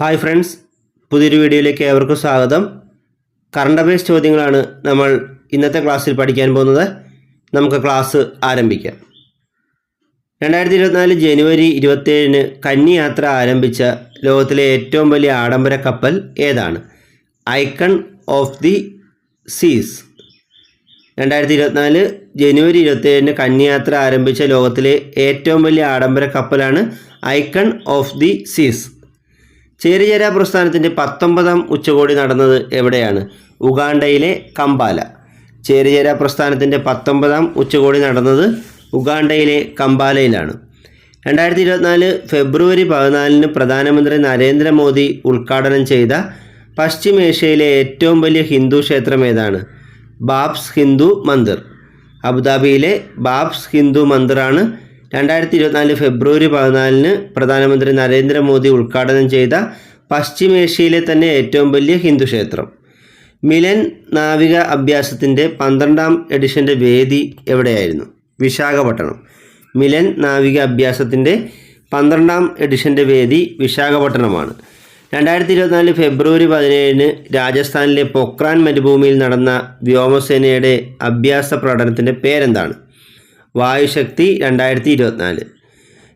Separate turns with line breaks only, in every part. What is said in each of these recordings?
hi friends പുതിയൊരു വീഡിയോയിലേക്ക് ഏവർക്കും സ്വാഗതം കറണ്ട് അഫയേഴ്സ് ചോദ്യങ്ങളാണ് നമ്മൾ ഇന്നത്തെ ക്ലാസ്സിൽ പഠിക്കാൻ പോകുന്നത് നമുക്ക് ക്ലാസ് ആരംഭിക്കാം രണ്ടായിരത്തി ഇരുപത്തിനാല് ജനുവരി ഇരുപത്തേഴിന് കന്നി യാത്ര ആരംഭിച്ച ലോകത്തിലെ ഏറ്റവും വലിയ ആഡംബര കപ്പൽ ഏതാണ് ഐക്കൺ ഓഫ് ദി സീസ് രണ്ടായിരത്തി ഇരുപത്തിനാല് ജനുവരി ഇരുപത്തേഴിന് യാത്ര ആരംഭിച്ച ലോകത്തിലെ ഏറ്റവും വലിയ ആഡംബര കപ്പലാണ് ഐക്കൺ ഓഫ് ദി സീസ് ചേരിചേര പ്രസ്ഥാനത്തിൻ്റെ പത്തൊമ്പതാം ഉച്ചകോടി നടന്നത് എവിടെയാണ് ഉഗാണ്ടയിലെ കമ്പാല ചേരിചേര പ്രസ്ഥാനത്തിൻ്റെ പത്തൊമ്പതാം ഉച്ചകോടി നടന്നത് ഉഗാണ്ടയിലെ കമ്പാലയിലാണ് രണ്ടായിരത്തി ഇരുപത്തിനാല് ഫെബ്രുവരി പതിനാലിന് പ്രധാനമന്ത്രി നരേന്ദ്രമോദി ഉദ്ഘാടനം ചെയ്ത പശ്ചിമേഷ്യയിലെ ഏറ്റവും വലിയ ഹിന്ദു ക്ഷേത്രം ഏതാണ് ബാബ്സ് ഹിന്ദു മന്ദിർ അബുദാബിയിലെ ബാബ്സ് ഹിന്ദു മന്ദിറാണ് രണ്ടായിരത്തി ഇരുപത്തിനാല് ഫെബ്രുവരി പതിനാലിന് പ്രധാനമന്ത്രി നരേന്ദ്രമോദി ഉദ്ഘാടനം ചെയ്ത പശ്ചിമേഷ്യയിലെ തന്നെ ഏറ്റവും വലിയ ഹിന്ദു ക്ഷേത്രം മിലൻ നാവിക അഭ്യാസത്തിൻ്റെ പന്ത്രണ്ടാം എഡിഷൻ്റെ വേദി എവിടെയായിരുന്നു വിശാഖപട്ടണം മിലൻ നാവിക അഭ്യാസത്തിൻ്റെ പന്ത്രണ്ടാം എഡിഷൻ്റെ വേദി വിശാഖപട്ടണമാണ് രണ്ടായിരത്തി ഇരുപത്തിനാല് ഫെബ്രുവരി പതിനേഴിന് രാജസ്ഥാനിലെ പൊക്രാൻ മരുഭൂമിയിൽ നടന്ന വ്യോമസേനയുടെ അഭ്യാസ പ്രകടനത്തിൻ്റെ പേരെന്താണ് വായുശക്തി രണ്ടായിരത്തി ഇരുപത്തിനാല്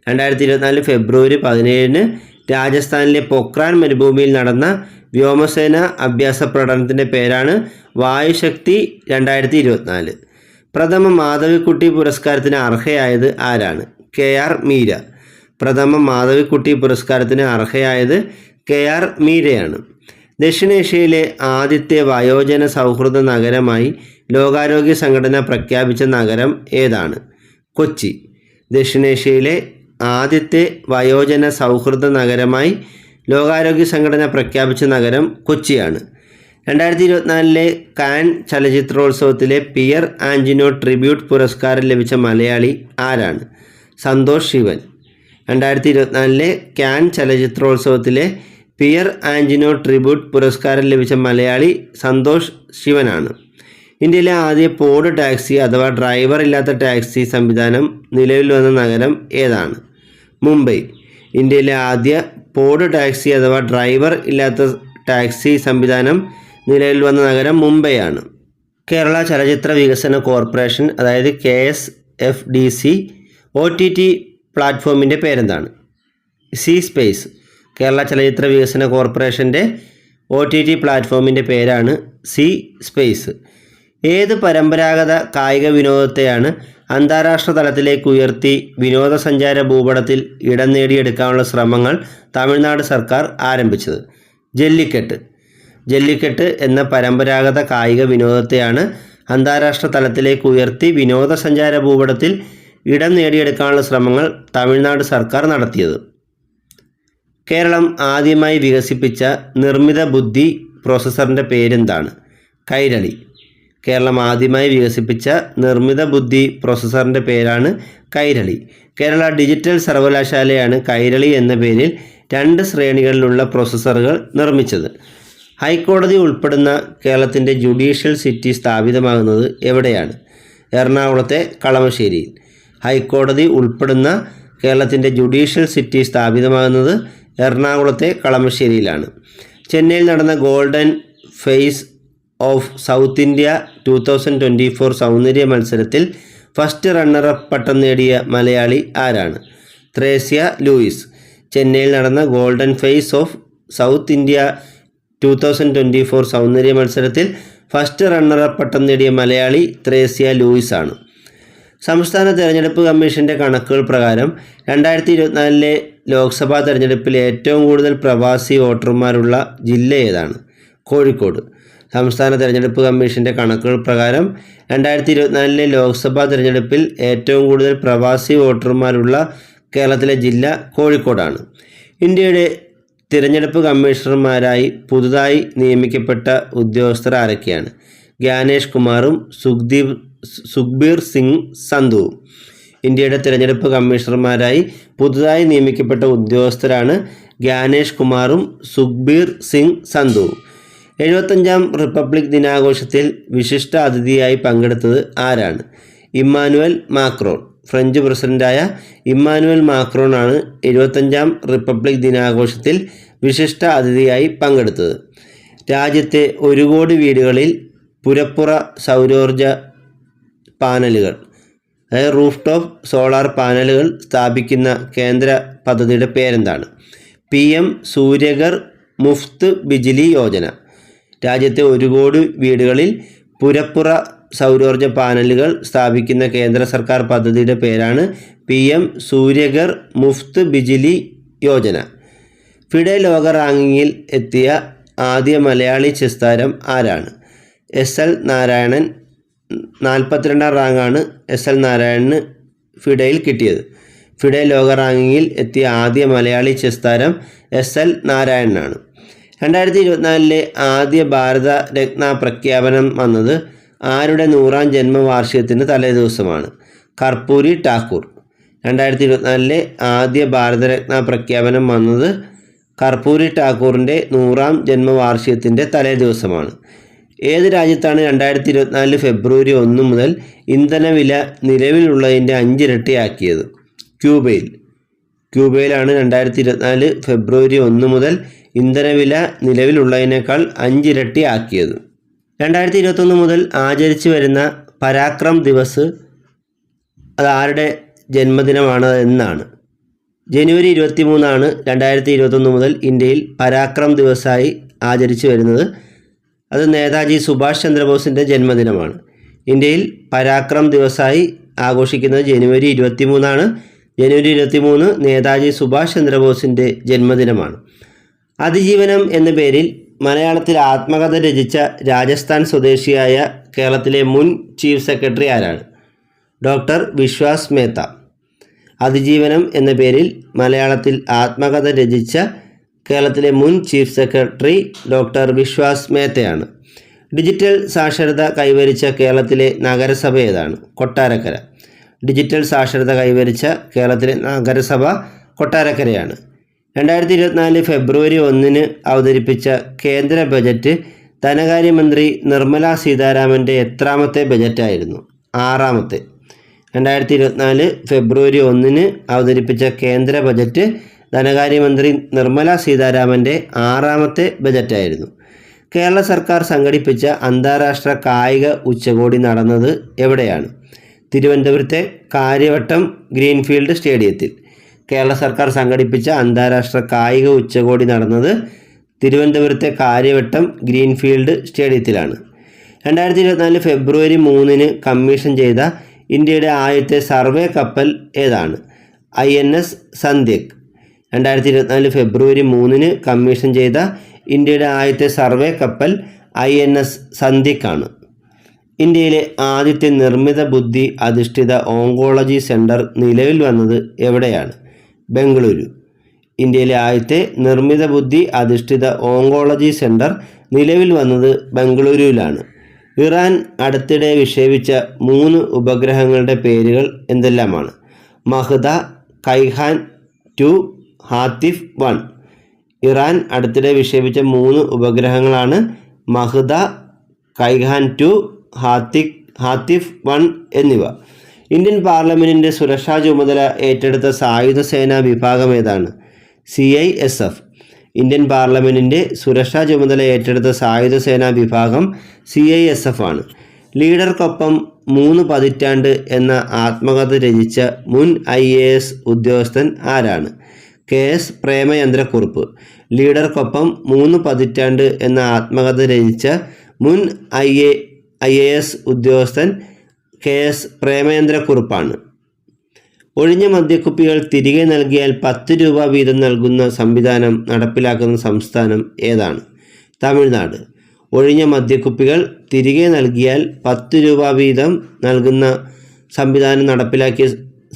രണ്ടായിരത്തി ഇരുപത്തിനാല് ഫെബ്രുവരി പതിനേഴിന് രാജസ്ഥാനിലെ പൊക്രാൻ മരുഭൂമിയിൽ നടന്ന വ്യോമസേന അഭ്യാസ പ്രകടനത്തിൻ്റെ പേരാണ് വായുശക്തി രണ്ടായിരത്തി ഇരുപത്തിനാല് പ്രഥമ മാധവിക്കുട്ടി പുരസ്കാരത്തിന് അർഹയായത് ആരാണ് കെ ആർ മീര പ്രഥമ മാധവിക്കുട്ടി പുരസ്കാരത്തിന് അർഹയായത് കെ ആർ മീരയാണ് ദക്ഷിണേഷ്യയിലെ ആദ്യത്തെ വയോജന സൗഹൃദ നഗരമായി ലോകാരോഗ്യ സംഘടന പ്രഖ്യാപിച്ച നഗരം ഏതാണ് കൊച്ചി ദക്ഷിണേഷ്യയിലെ ആദ്യത്തെ വയോജന സൗഹൃദ നഗരമായി ലോകാരോഗ്യ സംഘടന പ്രഖ്യാപിച്ച നഗരം കൊച്ചിയാണ് രണ്ടായിരത്തി ഇരുപത്തിനാലിലെ കാൻ ചലച്ചിത്രോത്സവത്തിലെ പിയർ ആൻജിനോ ട്രിബ്യൂട്ട് പുരസ്കാരം ലഭിച്ച മലയാളി ആരാണ് സന്തോഷ് ശിവൻ രണ്ടായിരത്തി ഇരുപത്തിനാലിലെ കാൻ ചലച്ചിത്രോത്സവത്തിലെ പിയർ ആൻജിനോ ട്രിബ്യൂട്ട് പുരസ്കാരം ലഭിച്ച മലയാളി സന്തോഷ് ശിവനാണ് ഇന്ത്യയിലെ ആദ്യ പോഡ് ടാക്സി അഥവാ ഡ്രൈവർ ഇല്ലാത്ത ടാക്സി സംവിധാനം നിലവിൽ വന്ന നഗരം ഏതാണ് മുംബൈ ഇന്ത്യയിലെ ആദ്യ പോഡ് ടാക്സി അഥവാ ഡ്രൈവർ ഇല്ലാത്ത ടാക്സി സംവിധാനം നിലവിൽ വന്ന നഗരം മുംബൈയാണ് കേരള ചലച്ചിത്ര വികസന കോർപ്പറേഷൻ അതായത് K S F D C O T T പ്ലാറ്റ്ഫോമിൻ്റെ പേരെന്താണ് സി സ്പേസ് കേരള ചലച്ചിത്ര വികസന കോർപ്പറേഷൻ്റെ ഒ ടി ടി പ്ലാറ്റ്ഫോമിൻ്റെ പേരാണ് സി സ്പേസ് ഏത് പരമ്പരാഗത കായിക വിനോദത്തെയാണ് അന്താരാഷ്ട്ര തലത്തിലേക്ക് ഉയർത്തി വിനോദസഞ്ചാര ഭൂപടത്തിൽ ഇടം നേടിയെടുക്കാനുള്ള ശ്രമങ്ങൾ തമിഴ്നാട് സർക്കാർ ആരംഭിച്ചത് ജല്ലിക്കെട്ട് ജല്ലിക്കെട്ട് എന്ന പരമ്പരാഗത കായിക വിനോദത്തെയാണ് അന്താരാഷ്ട്ര തലത്തിലേക്ക് ഉയർത്തി വിനോദസഞ്ചാര ഭൂപടത്തിൽ ഇടം നേടിയെടുക്കാനുള്ള ശ്രമങ്ങൾ തമിഴ്നാട് സർക്കാർ നടത്തിയത് കേരളം ആദ്യമായി വികസിപ്പിച്ച നിർമ്മിത ബുദ്ധി പ്രോസസറിൻ്റെ പേരെന്താണ് കൈരളി കേരളം ആദ്യമായി വികസിപ്പിച്ച നിർമ്മിത ബുദ്ധി പ്രോസസ്സറിൻ്റെ പേരാണ് കൈരളി കേരള ഡിജിറ്റൽ സർവകലാശാലയാണ് കൈരളി എന്ന പേരിൽ രണ്ട് ശ്രേണികളിലുള്ള പ്രോസസ്സറുകൾ നിർമ്മിച്ചത് ഹൈക്കോടതി ഉൾപ്പെടുന്ന കേരളത്തിൻ്റെ ജുഡീഷ്യൽ സിറ്റി സ്ഥാപിതമാകുന്നത് എവിടെയാണ് എറണാകുളത്തെ കളമശ്ശേരിയിൽ ഹൈക്കോടതി ഉൾപ്പെടുന്ന കേരളത്തിൻ്റെ ജുഡീഷ്യൽ സിറ്റി സ്ഥാപിതമാകുന്നത് എറണാകുളത്തെ കളമശ്ശേരിയിലാണ് ചെന്നൈയിൽ നടന്ന golden face of south India two thousand twenty four സൗന്ദര്യ മത്സരത്തിൽ ഫസ്റ്റ് റണ്ണറപ്പ് പട്ടം നേടിയ മലയാളി ആരാണ് ത്രേസ്യ ലൂയിസ് ചെന്നൈയിൽ നടന്ന golden face of south India two thousand twenty four സൗന്ദര്യ മത്സരത്തിൽ ഫസ്റ്റ് റണ്ണറപ്പ് പട്ടം നേടിയ മലയാളി ത്രേസ്യ ലൂയിസ് ആണ് സംസ്ഥാന തെരഞ്ഞെടുപ്പ് കമ്മീഷൻ്റെ കണക്കുകൾ പ്രകാരം രണ്ടായിരത്തി ഇരുപത്തിനാലിലെ ലോക്സഭാ തെരഞ്ഞെടുപ്പിൽ ഏറ്റവും കൂടുതൽ പ്രവാസി വോട്ടർമാരുള്ള ജില്ല ഏതാണ് കോഴിക്കോട് സംസ്ഥാന തെരഞ്ഞെടുപ്പ് കമ്മീഷൻ്റെ കണക്കുകൾ പ്രകാരം രണ്ടായിരത്തി ഇരുപത്തിനാലിലെ ലോക്സഭാ തെരഞ്ഞെടുപ്പിൽ ഏറ്റവും കൂടുതൽ പ്രവാസി വോട്ടർമാരുള്ള കേരളത്തിലെ ജില്ല കോഴിക്കോടാണ് ഇന്ത്യയുടെ തിരഞ്ഞെടുപ്പ് കമ്മീഷണർമാരായി പുതുതായി നിയമിക്കപ്പെട്ട ഉദ്യോഗസ്ഥർ ആരൊക്കെയാണ് ജ്ഞാനേഷ് കുമാറും സുഖ്ദീപ് സുഖ്ബീർ സിംഗ് സന്ധുവും ഇന്ത്യയുടെ തിരഞ്ഞെടുപ്പ് കമ്മീഷണർമാരായി പുതുതായി നിയമിക്കപ്പെട്ട ഉദ്യോഗസ്ഥരാണ് ജ്ഞാനേഷ് കുമാറും സുഖ്ബീർ സിംഗ് സന്ധുവും എഴുപത്തഞ്ചാം റിപ്പബ്ലിക് ദിനാഘോഷത്തിൽ വിശിഷ്ട അതിഥിയായി പങ്കെടുത്തത് ആരാണ് ഇമ്മാനുവൽ മാക്രോൺ ഫ്രഞ്ച് പ്രസിഡന്റായ ഇമ്മാനുവൽ മാക്രോൺ ആണ് എഴുപത്തഞ്ചാം റിപ്പബ്ലിക് ദിനാഘോഷത്തിൽ വിശിഷ്ട അതിഥിയായി പങ്കെടുത്തത് രാജ്യത്തെ ഒരു കോടി വീടുകളിൽ പുരപ്പുറ സൗരോർജ പാനലുകൾ അതായത് റൂഫ് ടോപ്പ് സോളാർ പാനലുകൾ സ്ഥാപിക്കുന്ന കേന്ദ്ര പദ്ധതിയുടെ പേരെന്താണ് പി എം സൂര്യഗർ മുഫ്ത് ബിജിലി യോജന രാജ്യത്തെ ഒരു കോടി വീടുകളിൽ പുരപ്പുറ സൗരോർജ്ജ പാനലുകൾ സ്ഥാപിക്കുന്ന കേന്ദ്ര സർക്കാർ പദ്ധതിയുടെ പേരാണ് P M Suryaghar Muft Bijli Yojana FIDE ലോക റാങ്കിങ്ങിൽ എത്തിയ ആദ്യ മലയാളി ചെസ് താരം ആരാണ് എസ് എൽ നാരായണൻ നാൽപ്പത്തിരണ്ടാം റാങ്കാണ് എസ് എൽ നാരായണന് ഫിഡയിൽ കിട്ടിയത് ഫിഡെ ലോക റാങ്കിങ്ങിൽ എത്തിയ ആദ്യ മലയാളി ചെസ് താരം എസ് എൽ നാരായണനാണ് രണ്ടായിരത്തി ഇരുപത്തിനാലിലെ ആദ്യ ഭാരത രത്ന പ്രഖ്യാപനം വന്നത് ആരുടെ നൂറാം ജന്മവാർഷികത്തിൻ്റെ തലേ ദിവസമാണ് കർപ്പൂരി ടാക്കൂർ രണ്ടായിരത്തി ഇരുപത്തിനാലിലെ ആദ്യ ഭാരതരത്ന പ്രഖ്യാപനം വന്നത് കർപ്പൂരി ടാക്കൂറിൻ്റെ നൂറാം ജന്മവാർഷികത്തിൻ്റെ തലേ ദിവസമാണ് ഏത് രാജ്യത്താണ് രണ്ടായിരത്തി ഇരുപത്തിനാല് ഫെബ്രുവരി ഒന്ന് മുതൽ ഇന്ധനവില നിലവിലുള്ളതിൻ്റെ അഞ്ചിരട്ടിയാക്കിയത് ക്യൂബയിൽ ക്യൂബയിലാണ് രണ്ടായിരത്തി ഇരുപത്തിനാല് ഫെബ്രുവരി ഒന്ന് മുതൽ ഇന്ധനവില നിലവിലുള്ളതിനേക്കാൾ അഞ്ചിരട്ടി ആക്കിയത് രണ്ടായിരത്തി ഇരുപത്തൊന്ന് മുതൽ ആചരിച്ചു വരുന്ന പരാക്രം ദിവസ് അത് ആരുടെ ജന്മദിനമാണ് എന്നാണ് ജനുവരി ഇരുപത്തി മൂന്നാണ് രണ്ടായിരത്തി ഇരുപത്തൊന്ന് മുതൽ ഇന്ത്യയിൽ പരാക്രം ദിവസായി ആചരിച്ചു വരുന്നത് അത് നേതാജി സുഭാഷ് ചന്ദ്രബോസിൻ്റെ ജന്മദിനമാണ് ഇന്ത്യയിൽ പരാക്രം ദിവസായി ആഘോഷിക്കുന്നത് ജനുവരി ഇരുപത്തി മൂന്നാണ് ജനുവരി ഇരുപത്തി മൂന്ന് നേതാജി സുഭാഷ് ചന്ദ്രബോസിൻ്റെ ജന്മദിനമാണ് അതിജീവനം എന്ന പേരിൽ മലയാളത്തിൽ ആത്മകഥ രചിച്ച രാജസ്ഥാൻ സ്വദേശിയായ കേരളത്തിലെ മുൻ ചീഫ് സെക്രട്ടറി ആരാണ് ഡോക്ടർ വിശ്വാസ് മേത്ത അതിജീവനം എന്ന പേരിൽ മലയാളത്തിൽ ആത്മകഥ രചിച്ച കേരളത്തിലെ മുൻ ചീഫ് സെക്രട്ടറി ഡോക്ടർ വിശ്വാസ് മേത്തയാണ് ഡിജിറ്റൽ സാക്ഷരത കൈവരിച്ച കേരളത്തിലെ നഗരസഭ ഏതാണ് കൊട്ടാരക്കര ഡിജിറ്റൽ സാക്ഷരത കൈവരിച്ച കേരളത്തിലെ നഗരസഭ കൊട്ടാരക്കരയാണ് രണ്ടായിരത്തി ഇരുപത്തിനാല് ഫെബ്രുവരി ഒന്നിന് അവതരിപ്പിച്ച കേന്ദ്ര ബജറ്റ് ധനകാര്യമന്ത്രി നിർമ്മല സീതാരാമൻ്റെ എത്രാമത്തെ ബജറ്റായിരുന്നു ആറാമത്തെ രണ്ടായിരത്തി ഇരുപത്തിനാല് ഫെബ്രുവരി ഒന്നിന് അവതരിപ്പിച്ച കേന്ദ്ര ബജറ്റ് ധനകാര്യമന്ത്രി നിർമ്മല സീതാരാമൻ്റെ ആറാമത്തെ ബജറ്റായിരുന്നു കേരള സർക്കാർ സംഘടിപ്പിച്ച അന്താരാഷ്ട്ര കായിക ഉച്ചകോടി നടന്നത് എവിടെയാണ് തിരുവനന്തപുരത്തെ കാര്യവട്ടം ഗ്രീൻഫീൽഡ് സ്റ്റേഡിയത്തിൽ കേരള സർക്കാർ സംഘടിപ്പിച്ച അന്താരാഷ്ട്ര കായിക ഉച്ചകോടി നടന്നത് തിരുവനന്തപുരത്തെ കാര്യവട്ടം ഗ്രീൻഫീൽഡ് സ്റ്റേഡിയത്തിലാണ് രണ്ടായിരത്തി ഇരുപത്തിനാല് ഫെബ്രുവരി മൂന്നിന് കമ്മീഷൻ ചെയ്ത ഇന്ത്യയുടെ ആദ്യത്തെ സർവേ കപ്പൽ ഏതാണ് ഐ എൻ എസ് സന്ധ്യക് രണ്ടായിരത്തി ഇരുപത്തിനാല് ഫെബ്രുവരി മൂന്നിന് കമ്മീഷൻ ചെയ്ത ഇന്ത്യയുടെ ആദ്യത്തെ സർവേ കപ്പൽ ഐ എൻ എസ് സന്ധ്യക്കാണ് ഇന്ത്യയിലെ ആദ്യത്തെ നിർമ്മിത ബുദ്ധി അധിഷ്ഠിത ഓങ്കോളജി സെൻറ്റർ നിലവിൽ വന്നത് എവിടെയാണ് ബംഗളൂരു ഇന്ത്യയിലെ ആദ്യത്തെ നിർമ്മിത ബുദ്ധി അധിഷ്ഠിത ഓങ്കോളജി സെൻറ്റർ നിലവിൽ വന്നത് ബംഗളൂരുവിലാണ് ഇറാൻ അടുത്തിടെ വിക്ഷേപിച്ച മൂന്ന് ഉപഗ്രഹങ്ങളുടെ പേരുകൾ എന്തെല്ലാമാണ് Mahda Kayhan two Hatef one Iran അടുത്തിടെ വിക്ഷേപിച്ച മൂന്ന് ഉപഗ്രഹങ്ങളാണ് Mahda Kayhan two Hatef Hatef one എന്നിവ ഇന്ത്യൻ പാർലമെൻറ്റിൻ്റെ സുരക്ഷാ ചുമതല ഏറ്റെടുത്ത സായുധ സേനാ വിഭാഗം ഏതാണ് C I S F Indian പാർലമെൻറ്റിൻ്റെ സുരക്ഷാ ചുമതല ഏറ്റെടുത്ത സായുധ സേനാ വിഭാഗം സി ഐ എസ് എഫ് ആണ് ലീഡർക്കൊപ്പം മൂന്ന് പതിറ്റാണ്ട് എന്ന ആത്മകഥ രചിച്ച മുൻ ഐ എ എസ് ഉദ്യോഗസ്ഥൻ ആരാണ് കെ എസ് പ്രേമയന്ത്രക്കുറിപ്പ് ലീഡർക്കൊപ്പം മൂന്ന് പതിറ്റാണ്ട് എന്ന ആത്മകഥ രചിച്ച മുൻ I A I A S ഉദ്യോഗസ്ഥൻ കെ എസ് പ്രേമേന്ദ്രക്കുറുപ്പാണ് ഒഴിഞ്ഞ മദ്യക്കുപ്പികൾ തിരികെ നൽകിയാൽ പത്ത് രൂപ വീതം നൽകുന്ന സംവിധാനം നടപ്പിലാക്കുന്ന സംസ്ഥാനം ഏതാണ് തമിഴ്നാട് ഒഴിഞ്ഞ മദ്യക്കുപ്പികൾ തിരികെ നൽകിയാൽ പത്ത് രൂപ വീതം നൽകുന്ന സംവിധാനം നടപ്പിലാക്കിയ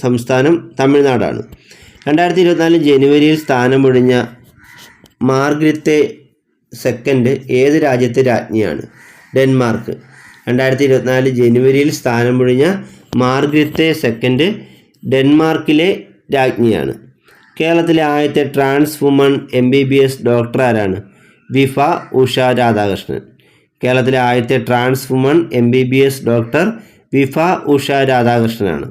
സംസ്ഥാനം തമിഴ്നാടാണ് രണ്ടായിരത്തി ഇരുപത്തിനാല് ജനുവരിയിൽ സ്ഥാനമൊഴിഞ്ഞ മാർഗ്രിത്തെ സെക്കൻഡ് ഏത് രാജ്യത്തെ രാജ്ഞിയാണ് ഡെൻമാർക്ക് രണ്ടായിരത്തി ഇരുപത്തിനാല് ജനുവരിയിൽ സ്ഥാനം ഒഴിഞ്ഞ മാർഗ്രിത്തെ സെക്കൻഡ് ഡെൻമാർക്കിലെ രാജ്ഞിയാണ് കേരളത്തിലെ ആദ്യത്തെ trans woman M B B S doctor ആരാണ് വിഫ ഉഷ രാധാകൃഷ്ണൻ കേരളത്തിലെ ആദ്യത്തെ trans woman M B B S doctor Vifa Usha രാധാകൃഷ്ണനാണ്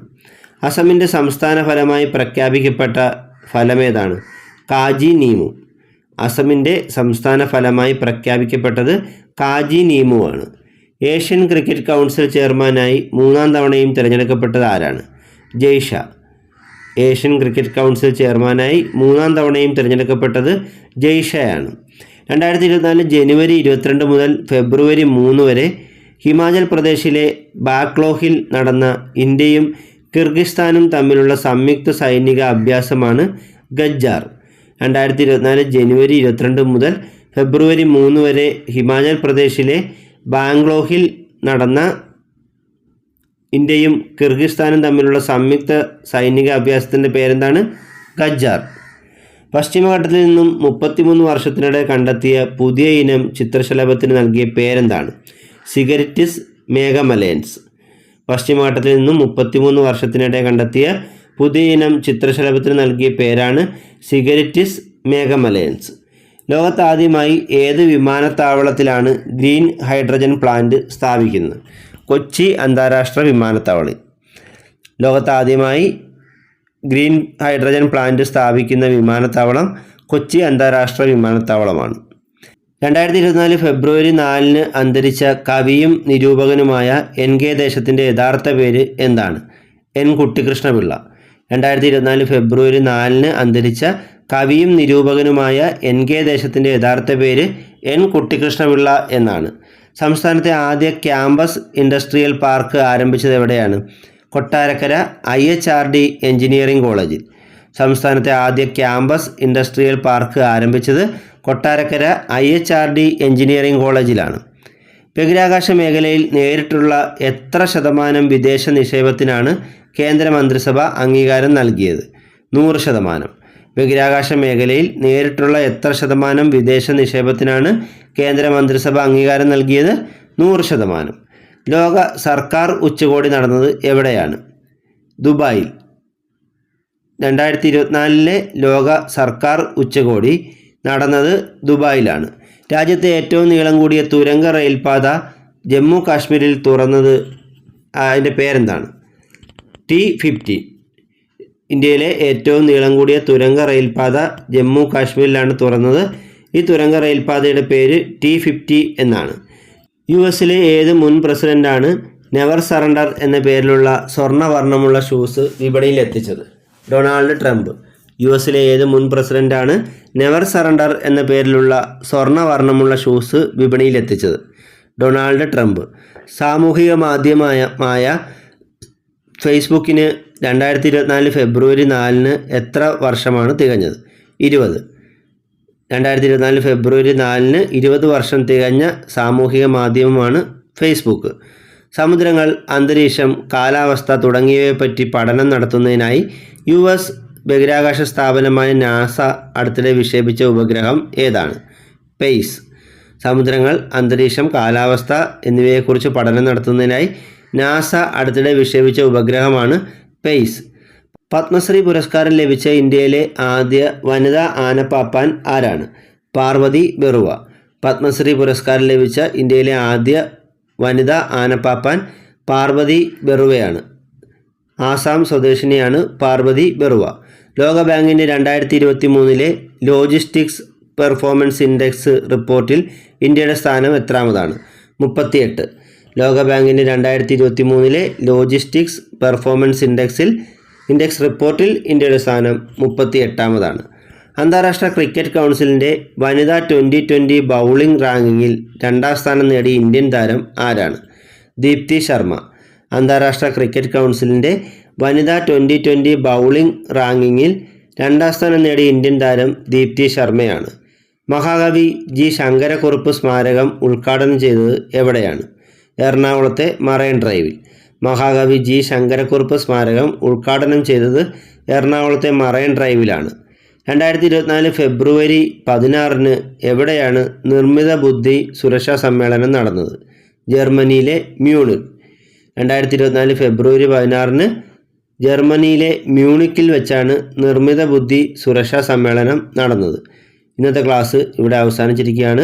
അസമിൻ്റെ സംസ്ഥാന ഫലമായി പ്രഖ്യാപിക്കപ്പെട്ട ഫലമേതാണ് കാജി നീമു അസമിൻ്റെ സംസ്ഥാന ഫലമായി പ്രഖ്യാപിക്കപ്പെട്ടത് കാജി നീമുവാണ് ഏഷ്യൻ ക്രിക്കറ്റ് കൗൺസിൽ ചെയർമാനായി മൂന്നാം തവണയും തിരഞ്ഞെടുക്കപ്പെട്ടത് ആരാണ് ജയ്ഷ ഏഷ്യൻ ക്രിക്കറ്റ് കൗൺസിൽ ചെയർമാനായി മൂന്നാം തവണയും തിരഞ്ഞെടുക്കപ്പെട്ടത് ജയ്ഷയാണ് രണ്ടായിരത്തി ഇരുപത്തിനാല് ജനുവരി ഇരുപത്തിരണ്ട് മുതൽ ഫെബ്രുവരി മൂന്ന് വരെ ഹിമാചൽ പ്രദേശിലെ ബാക്ലോഹിൽ നടന്ന ഇന്ത്യയും കിർഗിസ്ഥാനും തമ്മിലുള്ള സംയുക്ത സൈനിക അഭ്യാസമാണ് ഗജ്ജാർ രണ്ടായിരത്തി ഇരുപത്തിനാല് ജനുവരി ഇരുപത്തിരണ്ട് മുതൽ ഫെബ്രുവരി മൂന്ന് വരെ ഹിമാചൽ പ്രദേശിലെ ബാംഗ്ലോഹിൽ നടന്ന ഇന്ത്യയും കിർഗിസ്ഥാനും തമ്മിലുള്ള സംയുക്ത സൈനിക അഭ്യാസത്തിൻ്റെ പേരെന്താണ് ഗജ്ജാർ പശ്ചിമഘട്ടത്തിൽ നിന്നും മുപ്പത്തിമൂന്ന് വർഷത്തിനിടെ കണ്ടെത്തിയ പുതിയ ഇനം ചിത്രശലഭത്തിന് നൽകിയ പേരെന്താണ് സിഗരറ്റിസ് മേഘമലയൻസ് പശ്ചിമഘട്ടത്തിൽ നിന്നും മുപ്പത്തിമൂന്ന് വർഷത്തിനിടെ കണ്ടെത്തിയ പുതിയ ഇനം ചിത്രശലഭത്തിന് നൽകിയ പേരാണ് സിഗരറ്റിസ് മേഘമലയൻസ് ലോകത്താദ്യമായി ഏത് വിമാനത്താവളത്തിലാണ് ഗ്രീൻ ഹൈഡ്രജൻ പ്ലാന്റ് സ്ഥാപിക്കുന്നത് കൊച്ചി അന്താരാഷ്ട്ര വിമാനത്താവളം ലോകത്താദ്യമായി ഗ്രീൻ ഹൈഡ്രജൻ പ്ലാന്റ് സ്ഥാപിക്കുന്ന വിമാനത്താവളം കൊച്ചി അന്താരാഷ്ട്ര വിമാനത്താവളമാണ് രണ്ടായിരത്തി ഇരുപത്തിനാല് ഫെബ്രുവരി നാലിന് അന്തരിച്ച കവിയും നിരൂപകനുമായ എൻ കെ ദേശത്തിൻ്റെ യഥാർത്ഥ പേര് എന്താണ് എൻ കുട്ടികൃഷ്ണപിള്ള രണ്ടായിരത്തി ഇരുപത്തിനാല് ഫെബ്രുവരി നാലിന് അന്തരിച്ച കവിയും നിരൂപകനുമായ എൻ കെ ദേശത്തിൻ്റെ യഥാർത്ഥ പേര് എൻ കുട്ടികൃഷ്ണപിള്ള എന്നാണ് സംസ്ഥാനത്തെ ആദ്യ ക്യാമ്പസ് ഇൻഡസ്ട്രിയൽ പാർക്ക് ആരംഭിച്ചത് എവിടെയാണ് Kottarakkara I H R D engineering കോളേജിൽ സംസ്ഥാനത്തെ ആദ്യ ക്യാമ്പസ് ഇൻഡസ്ട്രിയൽ പാർക്ക് ആരംഭിച്ചത് Kottarakkara I H R D engineering കോളേജിലാണ് ബഹിരാകാശ മേഖലയിൽ നേരിട്ടുള്ള എത്ര ശതമാനം വിദേശ നിക്ഷേപത്തിനാണ് കേന്ദ്രമന്ത്രിസഭ അംഗീകാരം നൽകിയത് നൂറ് ശതമാനം ബഹിരാകാശ മേഖലയിൽ നേരിട്ടുള്ള എത്ര ശതമാനം വിദേശ നിക്ഷേപത്തിനാണ് കേന്ദ്ര മന്ത്രിസഭ അംഗീകാരം നൽകിയത് നൂറ് ശതമാനം ലോക സർക്കാർ ഉച്ചകോടി നടന്നത് എവിടെയാണ് ദുബായിൽ രണ്ടായിരത്തി ഇരുപത്തിനാലിലെ ലോക സർക്കാർ ഉച്ചകോടി നടന്നത് ദുബായിലാണ് രാജ്യത്തെ ഏറ്റവും നീളം കൂടിയ തുരങ്ക റെയിൽപാത ജമ്മു കാശ്മീരിൽ തുറന്നത് അതിൻ്റെ പേരെന്താണ് ടി ഫിഫ്റ്റീൻ ഇന്ത്യയിലെ ഏറ്റവും നീളം കൂടിയ തുരങ്ക റെയിൽപാത ജമ്മു കാശ്മീരിലാണ് തുറന്നത് ഈ തുരങ്ക റെയിൽപാതയുടെ പേര് ടി ഫിഫ്റ്റി എന്നാണ് യു എസിലെ ഏത് മുൻ പ്രസിഡൻ്റാണ് നെവർ സറണ്ടർ എന്ന പേരിലുള്ള സ്വർണ്ണവർണ്ണമുള്ള ഷൂസ് വിപണിയിൽ എത്തിച്ചത് ഡൊണാൾഡ് ട്രംപ് യു എസിലെ ഏത് മുൻ പ്രസിഡൻ്റാണ് നെവർ സറണ്ടർ എന്ന പേരിലുള്ള സ്വർണ്ണവർണ്ണമുള്ള ഷൂസ് വിപണിയിൽ എത്തിച്ചത് ഡൊണാൾഡ് ട്രംപ് സാമൂഹിക മാധ്യമമായ ഫേസ്ബുക്കിന് രണ്ടായിരത്തി ഇരുപത്തിനാല് ഫെബ്രുവരി നാലിന് എത്ര വർഷമാണ് തികഞ്ഞത് ഇരുപത് രണ്ടായിരത്തി ഇരുപത്തിനാല് ഫെബ്രുവരി നാലിന് ഇരുപത് വർഷം തികഞ്ഞ സാമൂഹിക മാധ്യമമാണ് ഫേസ്ബുക്ക് സമുദ്രങ്ങൾ അന്തരീക്ഷം കാലാവസ്ഥ തുടങ്ങിയവയെപ്പറ്റി പഠനം നടത്തുന്നതിനായി യു എസ് ബഹിരാകാശ സ്ഥാപനമായ നാസ അടുത്തിടെ വിക്ഷേപിച്ച ഉപഗ്രഹം ഏതാണ് പെയ്സ് സമുദ്രങ്ങൾ അന്തരീക്ഷം കാലാവസ്ഥ എന്നിവയെക്കുറിച്ച് പഠനം നടത്തുന്നതിനായി നാസ അടുത്തിടെ വിക്ഷേപിച്ച ഉപഗ്രഹമാണ് പെയ്സ് പത്മശ്രീ പുരസ്കാരം ലഭിച്ച ഇന്ത്യയിലെ ആദ്യ വനിതാ ആനപ്പാപ്പാൻ ആരാണ് പാർവതി ബെറുവ പത്മശ്രീ പുരസ്കാരം ലഭിച്ച ഇന്ത്യയിലെ ആദ്യ വനിതാ ആനപ്പാപ്പാൻ പാർവതി ബെറുവയാണ് ആസാം സ്വദേശിനിയാണ് പാർവതി ബെറുവ ലോകബാങ്കിൻ്റെ രണ്ടായിരത്തി ഇരുപത്തി മൂന്നിലെ ലോജിസ്റ്റിക്സ് പെർഫോമൻസ് ഇൻഡെക്സ് റിപ്പോർട്ടിൽ ഇന്ത്യയുടെ സ്ഥാനം എത്രാമതാണ് മുപ്പത്തിയെട്ട് ലോകബാങ്കിൻ്റെ രണ്ടായിരത്തി ഇരുപത്തി മൂന്നിലെ ലോജിസ്റ്റിക്സ് പെർഫോമൻസ് ഇൻഡെക്സിൽ ഇൻഡെക്സ് റിപ്പോർട്ടിൽ ഇന്ത്യയുടെ സ്ഥാനം മുപ്പത്തി എട്ടാമതാണ് അന്താരാഷ്ട്ര ക്രിക്കറ്റ് കൗൺസിലിൻ്റെ വനിതാ ട്വൻ്റി ട്വൻ്റി ബൗളിംഗ് റാങ്കിങ്ങിൽ രണ്ടാം സ്ഥാനം നേടിയ ഇന്ത്യൻ താരം ആരാണ് ദീപ്തി ശർമ്മ അന്താരാഷ്ട്ര ക്രിക്കറ്റ് കൗൺസിലിൻ്റെ വനിതാ ട്വൻ്റി ട്വൻ്റി ബൗളിംഗ് റാങ്കിങ്ങിൽ രണ്ടാം സ്ഥാനം നേടിയ ഇന്ത്യൻ താരം ദീപ്തി ശർമ്മയാണ് മഹാകവി ജി ശങ്കരക്കുറുപ്പ് സ്മാരകം ഉദ്ഘാടനം ചെയ്തത് എവിടെയാണ് എറണാകുളത്തെ മറൈൻ ഡ്രൈവിൽ മഹാകവി ജി ശങ്കരക്കുറുപ്പ് സ്മാരകം ഉദ്ഘാടനം ചെയ്തത് എറണാകുളത്തെ മറൈൻ ഡ്രൈവിലാണ് രണ്ടായിരത്തി ഇരുപത്തിനാല് ഫെബ്രുവരി പതിനാറിന് എവിടെയാണ് നിർമ്മിത ബുദ്ധി സുരക്ഷാ സമ്മേളനം നടന്നത് ജർമ്മനിയിലെ മ്യൂണിക് രണ്ടായിരത്തി ഇരുപത്തിനാല് ഫെബ്രുവരി പതിനാറിന് ജർമ്മനിയിലെ മ്യൂണിക്കിൽ വെച്ചാണ് നിർമ്മിത ബുദ്ധി സുരക്ഷാ സമ്മേളനം നടന്നത് ഇന്നത്തെ ക്ലാസ് ഇവിടെ അവസാനിച്ചിരിക്കുകയാണ്